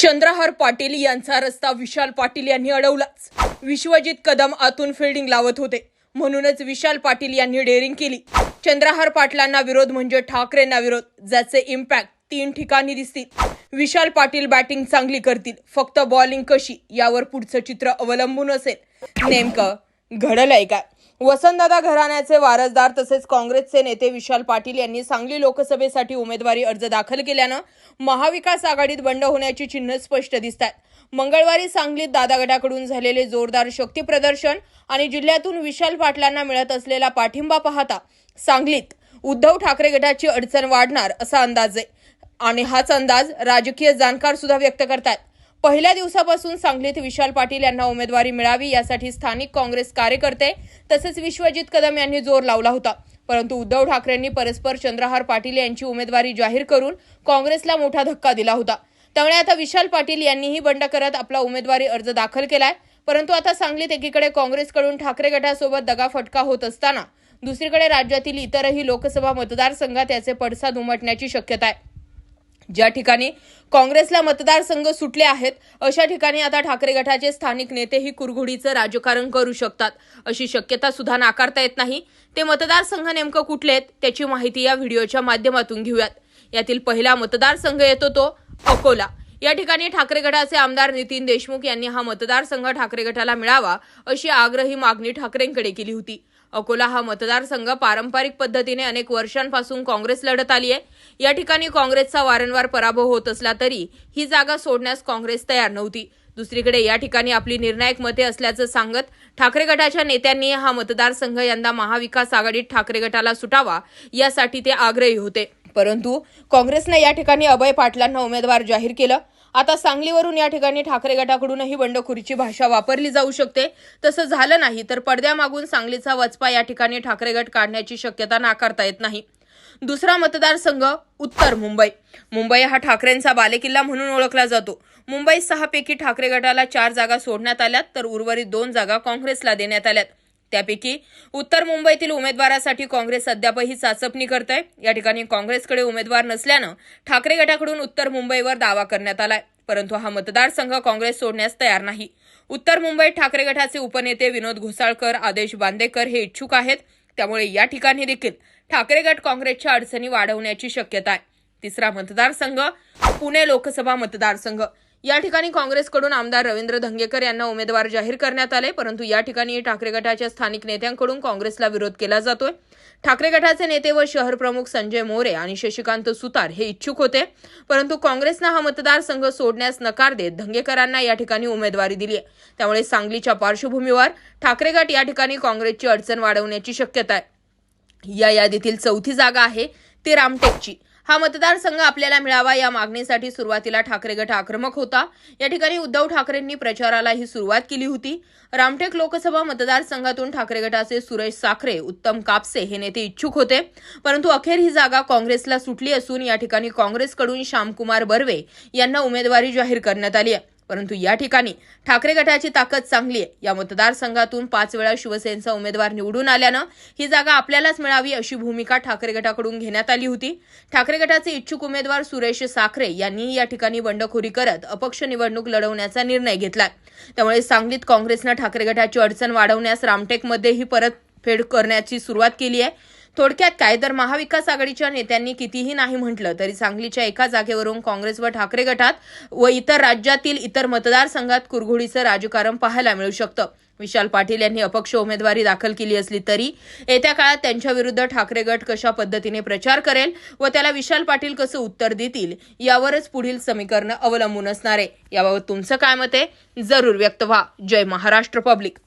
चंद्रहार पाटील यांचा रस्ता विशाल पाटील यांनी अडवलाच. विश्वजित कदम आतून फिल्डिंग लावत होते. म्हणूनच विशाल पाटील यांनी डेअरिंग केली. चंद्रहार पाटलांना विरोध म्हणजे ठाकरेंना विरोध ज्याचे इम्पॅक्ट तीन ठिकाणी दिसतील. विशाल पाटील बॅटिंग चांगली करतील फक्त बॉलिंग कशी यावर पुढचं चित्र अवलंबून असेल. नेमकं घडलंय काय? वसंतदादा घराण्याचे वारसदार तसेच काँग्रेसचे नेते विशाल पाटील यांनी सांगली लोकसभेसाठी उमेदवारी अर्ज दाखल केल्यानं महाविकास आघाडीत बंड होण्याची चिन्ह स्पष्ट दिसत आहेत मंगळवारी सांगलीत दादा गटाकडून झालेले जोरदार शक्ती प्रदर्शन आणि जिल्ह्यातून विशाल पाटलांना मिळत असलेला पाठिंबा पाहता सांगलीत उद्धव ठाकरे गटाची अडचण वाढणार असा अंदाज आहे. आणि हाच अंदाज राजकीय जाणकार सुद्धा व्यक्त करतात. पहिल्या दिवसापासून सांगलीत विशाल पाटील यांना उमेदवारी मिळावी यासाठी स्थानिक काँग्रेस कार्यकर्ते तसेच विश्वजित कदम यांनी जोर लावला होता. परंतु उद्धव ठाकरेंनी परस्पर चंद्रहार पाटील यांची उमेदवारी जाहीर करून काँग्रेसला मोठा धक्का दिला होता. त्यामुळे आता विशाल पाटील यांनीही बंड करत आपला उमेदवारी अर्ज दाखल केलाय. परंतु आता सांगलीत एकीकडे काँग्रेसकडून ठाकरे गटासोबत दगाफटका होत असताना दुसरीकडे राज्यातील इतरही लोकसभा मतदारसंघात याचे पडसाद उमटण्याची शक्यता आहे. ज्या ठिकाणी काँग्रेसला मतदारसंघ सुटले आहेत अशा ठिकाणी आता ठाकरे गटाचे स्थानिक नेतेही कुरघोडीचं राजकारण करू शकतात. अशी शक्यता सुद्धा नाकारता येत नाही. ते मतदारसंघ नेमकं कुठले आहेत त्याची माहिती या व्हिडिओच्या माध्यमातून घेऊयात. यातील पहिला मतदारसंघ येतो तो अकोला. या ठिकाणी ठाकरे गटाचे आमदार नितीन देशमुख यांनी हा मतदारसंघ ठाकरे गटाला मिळावा अशी आग्रही मागणी ठाकरेंकडे केली होती. अकोला हा मतदारसंघ पारंपरिक पद्धतीने अनेक वर्षांपासून काँग्रेस लढत आली आहे या ठिकाणी काँग्रेसचा वारंवार पराभव होत असला तरी ही जागा सोडण्यास काँग्रेस तयार नव्हती. दुसरीकडे या ठिकाणी आपली निर्णायक मते असल्याचं सांगत ठाकरे गटाच्या नेत्यांनी हा मतदारसंघ यंदा महाविकास आघाडीत ठाकरे गटाला सुटावा यासाठी ते आग्रही होते. परंतु काँग्रेसनं या ठिकाणी अभय पाटलांना उमेदवार जाहीर केलं. आता सांगलीवरून या ठिकाणी ठाकरे गटाकडूनही बंडखोरीची भाषा वापरली जाऊ शकते. तसं झालं नाही तर पडद्यामागून सांगलीचा वचपा या ठिकाणी ठाकरे गट काढण्याची शक्यता नाकारता येत नाही. दुसरा मतदारसंघ उत्तर मुंबई. मुंबई हा ठाकरेंचा बालेकिल्ला म्हणून ओळखला जातो. मुंबईत सहापैकी ठाकरे गटाला चार जागा सोडण्यात आल्यात तर उर्वरित दोन जागा काँग्रेसला देण्यात आल्यात. त्यापैकी उत्तर मुंबईतील उमेदवारासाठी काँग्रेस अद्यापही चाचपणी करत आहे या ठिकाणी काँग्रेसकडे उमेदवार नसल्यानं ठाकरे गटाकडून उत्तर मुंबईवर दावा करण्यात आलाय. परंतु हा मतदारसंघ काँग्रेस सोडण्यास तयार नाही. उत्तर मुंबईत ठाकरे गटाचे उपनेते विनोद घोसाळकर आदेश बांदेकर हे इच्छुक आहेत. त्यामुळे या ठिकाणी देखील ठाकरे गट काँग्रेसच्या अडचणी वाढवण्याची शक्यता आहे. तिसरा मतदारसंघ पुणे लोकसभा मतदारसंघ. या ठिकाणी काँग्रेसकडून आमदार रवींद्र धंगेकर यांना उमेदवार जाहीर करण्यात आले परंतु या ठिकाणी ठाकरे गटाच्या स्थानिक नेत्यांकडून काँग्रेसला विरोध केला जातोय. ठाकरे गटाचे नेते व शहर प्रमुख संजय मोरे आणि शशिकांत सुतार हे इच्छुक होते परंतु काँग्रेसनं हा मतदारसंघ सोडण्यास नकार देत धंगेकरांना या ठिकाणी उमेदवारी दिली आहे. त्यामुळे सांगलीच्या पार्श्वभूमीवर ठाकरे गट या ठिकाणी काँग्रेसची अडचण वाढवण्याची शक्यता आहे. या यादीतील चौथी जागा आहे ती रामटेकची. हा मतदारसंघ आपल्याला मिळावा या मागणीसाठी सुरुवातीला ठाकरे गट आक्रमक होता. या ठिकाणी उद्धव ठाकरेंनी प्रचारालाही सुरुवात केली होती. रामटेक लोकसभा मतदारसंघातून ठाकरे गटाचे सुरेश साखरे उत्तम कापसे हे नेते इच्छुक होते. परंतु अखेर ही जागा काँग्रेसला सुटली असून या ठिकाणी काँग्रेसकडून श्यामकुमार बर्वे यांना उमेदवारी जाहीर करण्यात आली आहे. परंतु या ठिकाणी ठाकरे गटाची ताकद चांगली आहे. या मतदारसंघातून पाच वेळा शिवसेनेचा उमेदवार निवडून आल्यानं ही जागा आपल्यालाच मिळावी अशी भूमिका ठाकरे गटाकडून घेण्यात आली होती. ठाकरे गटाचे इच्छुक उमेदवार सुरेश साखरे यांनी या ठिकाणी बंडखोरी करत अपक्ष निवडणूक लढवण्याचा निर्णय घेतलाय त्यामुळे सांगलीत काँग्रेसनं ठाकरे गटाची अडचण वाढवण्यास रामटेकमध्येही परतफेड करण्याची सुरुवात केली आहे. थोडक्यात काय? तर महाविकास आघाडीच्या नेत्यांनी कितीही नाही म्हटलं तरी सांगलीच्या एका जागेवरून काँग्रेस व ठाकरे गटात व इतर राज्यातील इतर मतदारसंघात कुरघोडीचं राजकारण पाहायला मिळू शकतं. विशाल पाटील यांनी अपक्ष उमेदवारी दाखल केली असली तरी येत्या काळात त्यांच्या विरुद्ध ठाकरे गट कशा पद्धतीने प्रचार करेल व त्याला विशाल पाटील कसं उत्तर देतील यावरच पुढील समीकरण अवलंबून असणार आहे. याबाबत तुमचं काय मत आहे? जरूर व्यक्त व्हा. जय महाराष्ट्र पब्लिक.